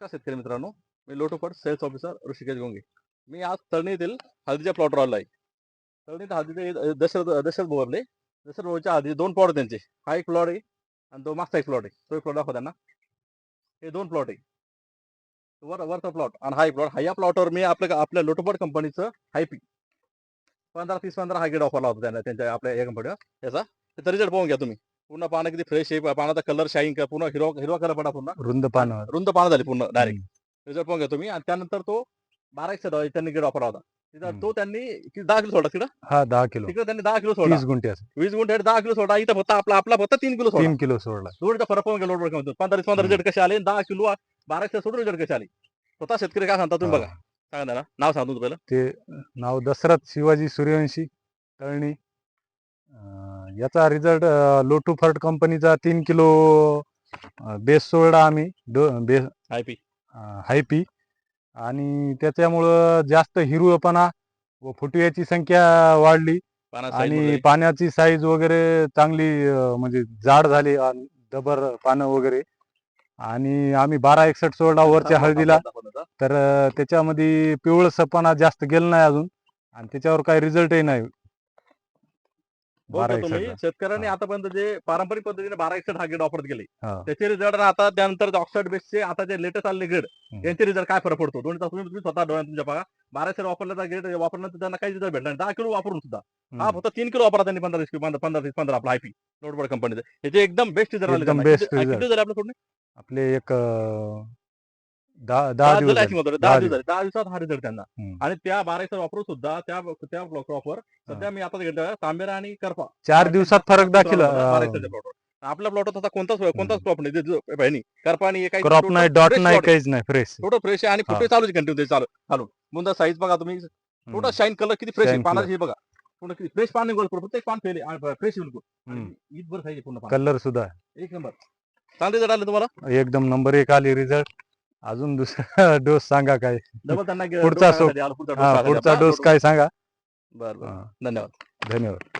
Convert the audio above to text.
नमस्कार शेतकरी मित्रांनो. मी लोटोपट सेल्स ऑफिसर ऋषिकेश गोंगे. मी आज तळणीतील हळदीच्या प्लॉटवर आलो आहे. तळणीत हळदीचे दशरथ दशरथ बोरले दशरथ बोरच्या आधी दोन प्लॉट त्यांचे. हा एक प्लॉट आहे आणि तो मागचा एक प्लॉट आहे. तो एक प्लॉट दाखव त्यांना. हे दोन प्लॉट आहे. वर वरचा प्लॉट आणि हा एक प्लॉट हा या प्लॉटवर मी आपल्या आपल्या लोटोपट कंपनीचं हायपी पंधरा तीस पंधरा हा गेट ऑफरला होता त्यांना त्यांच्या आपल्या या कंपनीवर याचा त्याचा रिझल्ट पाहून घ्या तुम्ही. पूर्ण पानं किती फ्रेश आहे पानाचा कलर शाईन पूर्ण हिरवा हिरवा कलर पडा पूर्ण. रुंद पानं रुंद पानं झाली पूर्ण डायरेक्ट रिझल्ट पाहून घ्या तुम्ही आणि त्यानंतर तो बारा एक सदा त्यांनी गेट ऑफर होता. तिथं. तो त्यांनी दहा किलो सोडा तिकडं? हा दहा किलो. तिकडे त्यांनी दहा किलो सोडा. तीस गुंठ्याचा वीस गुंठे दहा किलो सोडा. इथं फक्त आपला आपला फक्त तीन किलो तीन किलो सोडला. दोनचा फरक पाहून गेलो पंधरा पंधरा. रिझल्ट कसे आले दहा किलो बारा एक सोडून रिझल्ट कसे आले? स्वतः शेतकरी काय सांगता तुम्ही. बघा. सांगा ना नाव सांगतो पहिलं. ते नाव दशरथ शिवाजी सूर्यवंशी तळणी याचा रिझल्ट लोटू फर्ट कंपनीचा तीन किलो बेस सोडला आम्ही. डो बेस आय पी. हायपी आणि त्याच्यामुळं जास्त हिरवपणा व फुटव्याची संख्या वाढली. आणि पाण्याची साईज वगैरे चांगली म्हणजे जाड झाली डबर पानं वगैरे. आणि आम्ही बारा एकसठ सोडला वरच्या हळदीला. तर त्याच्यामध्ये पिवळसपणा जास्त गेलं नाही अजून. आणि त्याच्यावर काही रिझल्टही नाही. तुम्ही एकसठला. शेतकऱ्यांनी हा. आतापर्यंत जे पारंपरिक पद्धतीने बारा एकसठ हा गेट ऑफर केले हा. त्याचे रिझल्ट आता त्यानंतर ऑक्साईड बेसचे आता जे लेटेस्ट आलेले हम्म. यांचे रिझल्ट काय फरक पडतो दोन्ही तास तुम्ही स्वतः डोळ्यात तुमच्या बघा बारा एकसठ वापरल्याचा गेट वापरल्यानंतर त्यांना काही रिझल्ट भेटला. दहा किलो वापरून सुद्धा हा. फक्त तीन किलो वापरा त्यांनी पंधरा वीस किलो पंधरा पंधरा वीस पंधरा आपला आयपी लोडबोर्ड कंपनीचं याचे एकदम बेस्ट रिझल्ट आले सोडून आपले एक दहा दहा दिवस झाले. दहा दहा दिवस झाले दहा दिवसात हा रिझल्ट त्यांना. हम्म. आणि त्या बारा वापरून सुद्धा त्या त्या क्रॉपवर सध्या मी आता घेतलं तांबेरा आणि करपा. चार दिवसात फरक दाखल. एकरच्या plot वर. आपल्या प्लॉट तसा कोणताच कोणताच क्रॉप नाही. जे- जो- बहिणी करपा आणि काही क्रॉप नाही डॉट नाही काहीच नाही फ्रेश टोटल फ्रेश आहे आणि हा. फुटे चालू कंटिन्यू चालू चालू. मुंदा साईज बघा तुम्ही. टोटल शाईन कलर किती फ्रेश आहे Shine पानाची हे बघा. पूर्ण किती फ्रेश पाणी गोल प्रत्येक पान फेले फ्रेश बिलकुल. हम्म. ईदभर खायचे पूर्ण पान. कलर सुद्धा. एक नंबर. चांगले जर आले तुम्हाला? एकदम नंबर एक आली रिझल्ट अजून दुसरा डोस सांगा काय? डबल त्यांना पुढचा dose सो- टाकायचा, पुढचा हा. डोस काय सांगा? बरं बरं. हा, धन्यवाद. धन्यवाद.